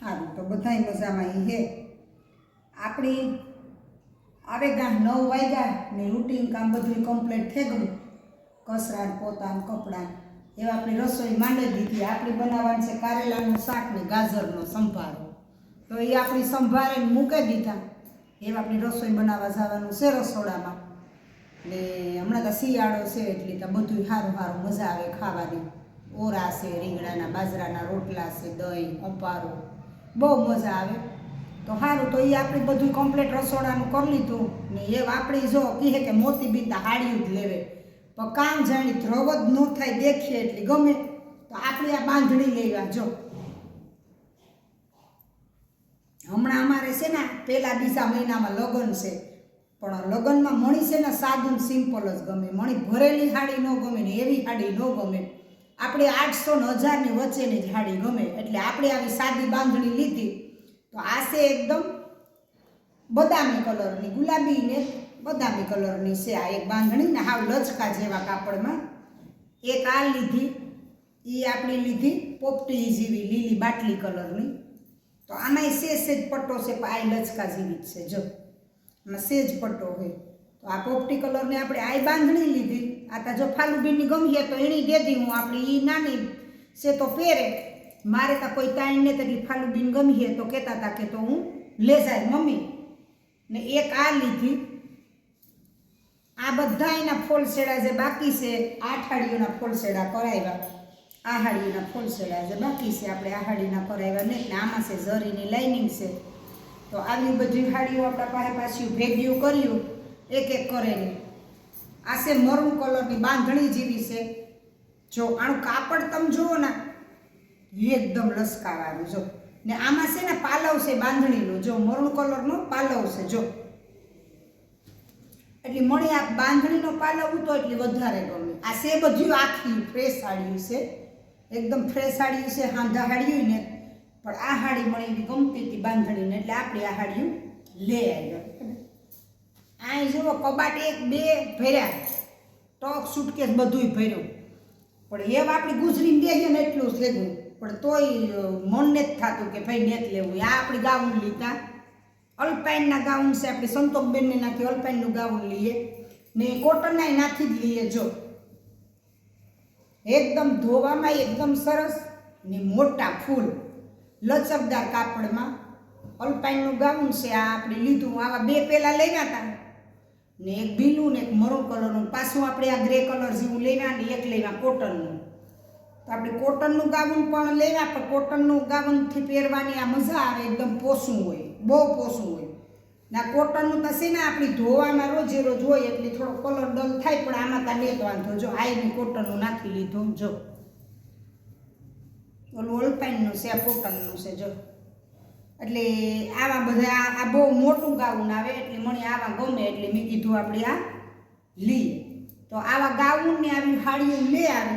સારું, તો બધાય મજામાં એ છે આપણી આવે ગાંઠ નવ વાગ્યા ને રૂટીન કામ બધું કમ્પ્લીટ થઈ ગયું. કસરાટ પોતાન કપડાં એવા આપણી રસોઈ માંડી દીધી. આપણી બનાવવાનું છે કારેલાનું શાક ને ગાજરનો સંભારો. તો એ આપણી સંભારે મૂકી દીધા. એવા આપણી રસોઈ બનાવવા જવાનું છે રસોડામાં. ને હમણાં તો શિયાળો છે એટલે તો બધું સારું સારું મજા આવે ખાવાની. ઓરા છે, રીંગણાના બાજરાના રોટલા છે, દહીં, અંપારો. બહુ મજા આવે. તો સારું તો એ આપણે બધું કમ્પ્લીટ રસોડાનું કરી લીધું. ને એ આપણે જો, કહે કે મોતી બીતા હાડ્યું જ લેવે. પણ કામ જાણી ધ્રવ જ ન થાય, દેખીએ એટલે ગમે. તો આપણે આ બાંધણી લેવા જો. હમણાં અમારે છે ને પહેલા બીજા મહિનામાં લગ્ન છે. પણ લગ્નમાં મણી છે ને, સાદું સિમ્પલ જ ગમે. મણી ભરેલી હાડી ન ગમે ને એવી હાડી ન ગમે. આપણે આઠસો ને હજારની વચ્ચેની જાડી ગમે, એટલે આપણે આવી સાદી બાંધણી લીધી. તો આ છે એકદમ બદામી કલરની, ગુલાબી ને બદામી કલરની છે આ એક બાંધણી ને હાવ લચકા જેવા કાપડમાં. એક આ લીધી એ આપણી લીધી પોપટી જેવી લીલી બાટલી કલરની. તો આમાંય સેજ સેજ પટ્ટો છે, પણ આ લચકા જેવી જ છે, જો. આમાં સેજ પટ્ટો હોય. તો આ પોપટી કલરની આપણે આ બાંધણી લીધી. આ તા જો ફાલુબીનની ગમીએ તો એની દેદી હું આપણી એ નાની છે તો પહેરે. મારે તો કોઈ તાણ ને તરી ફાલુબીન ગમીએ તો કહેતા હતા કે તો હું લે જાય મમ્મી. ને એક આ લીધી. આ બધા એના ફોલસેડા જે બાકી છે આઠાડીઓના ફોલસેડા કરાવ્યા. આહાડીના ફોલસેડા જે બાકી છે, આપણે આહાડીના કરાવ્યા ને એટલે આમાં છે ઝરીની લાઇનિંગ છે. તો આવી બધી હાડીઓ આપણા પાસે પાછી ભેગ્યું કર્યું. એક એક કરેલી. આ છે મરૂન કલરની બાંધણી જેવી છે. જો આનું કાપડ તમે જુઓ ને એકદમ લસકાવાનું જો. ને આમાં છે ને પાલવ છે બાંધણીનો, જો મરૂન કલરનો પાલવ છે, જો. એટલે મળી આ બાંધણીનો પાલવ તો એટલે વધારે ગમે આ છે બધું આખી ફ્રેશ સાડીયું છે. એકદમ ફ્રેશ સાડીયું છે, હાંધા હાડ્યું ને. પણ આ હાડી મળી ગમતી હતી બાંધણીને, એટલે આપણે આ હાડ્યું લે આવ્યો. આ જુઓ, કબાટ એક, બે ભર્યા. ટોક, સુટકેસ બધુંય ભર્યું. પણ એમ આપણી ગુજરીને બેસીએ ને એટલું જ લેવું પણ તોય મનને જ થતું કે ભાઈ નેત લેવું. આ આપણી ગાઉન લીધા. અલ્પાઇનના ગાઉન છે, આપણે સંતોકબેનને નાખી અલ્પાઇનનું ગાઉન લઈએ ને કોટનના નાખી જ લઈએ જો. એકદમ ધોવામાં એકદમ સરસ ને મોટા ફૂલ. લચકદાર કાપડમાં. અલ્પાઇનનું ગાઉન છે, આ આપણે લીધું. આવા બે પહેલાં લેવા હતા. ને એક બીલું ને એક મરૂન કલરનું. પાછું આપણે આ ગ્રે કલર જેવું લેવા ને એક લેવા, કોટનનું. તો આપણે કોટનનું ગાઉન પણ લેવા, પણ કોટનનું ગાઉનથી પહેરવાની આ મજા આવે, એકદમ પોસું હોય, બહુ પોસું હોય. ના કોટનનું તો છે ને આપણી ધોવામાં રોજે રોજ હોય, એટલે થોડો કલર ડલ થાય, પણ આમાં તો નેત વાંધો. જો આઈની કોટનનું નાખી લીધું, જો. ઓલું ઓલપાઈનનું છે, આ કોટનનું છે, જો. એટલે આવા બધા, આ બહુ મોટું ગાઉન આવે એટલે મને આવા ગમે એટલે મેં કીધું આપણે આ લઈએ. તો આવા ગાઉન ને આવી હાડીઓ લે આવે.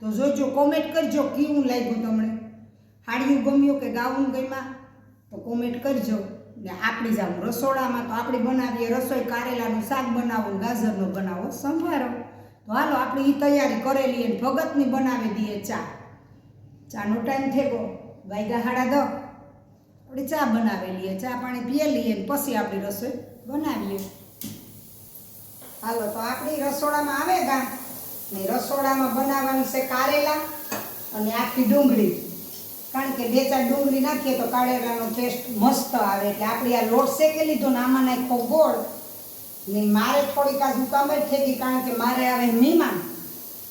તો જોજો કોમેન્ટ કરજો કેવું લાગ્યું તમને. હાડીયું ગમ્યું કે ગાઉન ગમ્યા? તો કોમેન્ટ કરજો. ને આપણે જ આમ રસોડામાં તો આપણે બનાવીએ રસોઈ કારેલાનું શાક બનાવો ગાજરનો બનાવો, સંભારો. તો હાલો, આપણે એ તૈયારી કરેલી અને ભગતની બનાવી દઈએ ચા. ચાનો ટાઈમ થઈ ગયો વાગ્યા હાડા દો. આપણે ચા બનાવી લઈએ. ચા પાણી પીએ લઈએ ને પછી આપણી રસોઈ બનાવીએ. હાલો, તો આપણી રસોડામાં આવે ગા. ને રસોડામાં બનાવવાનું છે કારેલા અને આખી ડુંગળી. કારણ કે બે ચાર ડુંગળી નાખીએ તો કારેલાનો ટેસ્ટ મસ્ત આવે. એટલે આપણે આ લોટ શેકી લીધો ને આમાં નાખો ગોળ. ને મારે થોડીક આ દુકામે જ ગઈ કારણ કે મારે આવે મહેમાન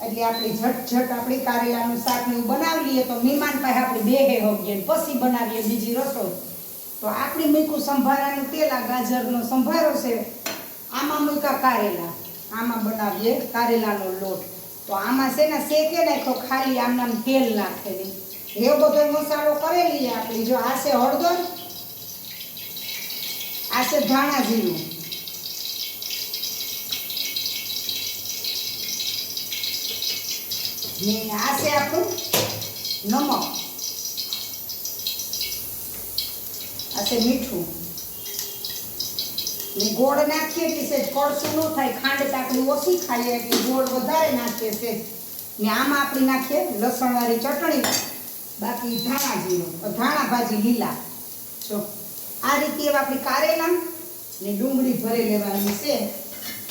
એટલે આપણે ઝટ ઝટ આપણી કારેલાનું શાક ને એવું બનાવી લઈએ તો મહેમાન પાસે આપણે બે હે હોઈએ પછી બનાવીએ બીજી રસોઈ. તો આપણી મૂકું સંભારાનું તેલ, આ ગાજરનો સંભારો છે. આમાં મૂકા કારેલા. આમાં બનાવીએ કારેલાનો લોટ. તો આમાં છે ને શેકે નાખો ખાલી આમના તેલ નાખેલી. એવો બધો મસાલો કરેલી આપણી. જો આ છે હળદર, આ છે ધાણા જીરું. ને આ છે આપણું નમક. આ છે મીઠું. ને ગોળ નાખીએ એટલે છે કળશું ન થાય, ખાંડ કાકડી ઓછી ખાઈએ એટલે ગોળ વધારે નાખીએ છે ને આમાં આપણે નાખીએ લસણવાળી ચટણી, બાકી ધાણા જીરું ધાણા ભાજી લીલા. જો આ રીતે એવા આપણી કારેલા ને ડુંગળી ભરી લેવાની છે.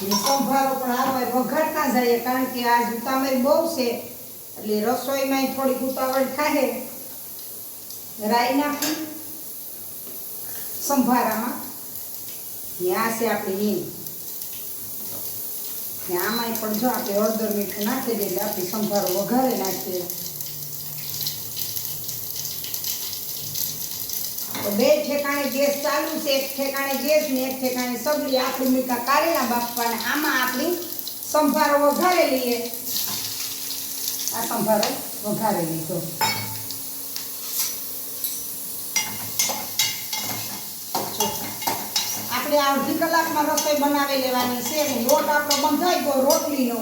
ને સંભારો પણ આવા વઘારતા જઈએ કારણ કે આ ઉતાવળ બહુ છે. એટલે રસોઈમાં થોડીક ઉતાવળ થાય રાઈ નાખી. સંભારામાં. ત્યાં છે આપણી હિંગ. આમાંય પણ જો આપણે હળદર મીઠું નાખી દઈએ આપણી સંભારો વઘારે નાખીએ. તો બે ઠેકાણે ગેસ ચાલુ છે, એક ઠેકાણે ગેસ ને એક ઠેકાણે સગડી. આપણી મીઠા કારેલા બાફવાને. આમાં આપણી સંભારો વઘારે લઈએ. આ સંભારો વઘારી લીધો. આપણે અડધી કલાકમાં રસોઈ બનાવી લેવાની છે અને લોટ આપણો બંધાઈ ગયો રોટલીનો.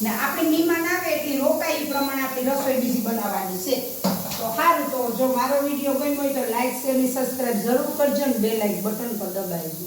ને આપણે મહેમાન આવે એટલે રોકાય એ પ્રમાણે આપણી રસોઈ બીજી બનાવવાની છે. તો સારું, તો જો મારો વીડિયો ગમ્યો હોય તો લાઈક શેર ને સબસ્ક્રાઈબ જરૂર કરજો ને બે લાઈક બટન પર દબાવજો.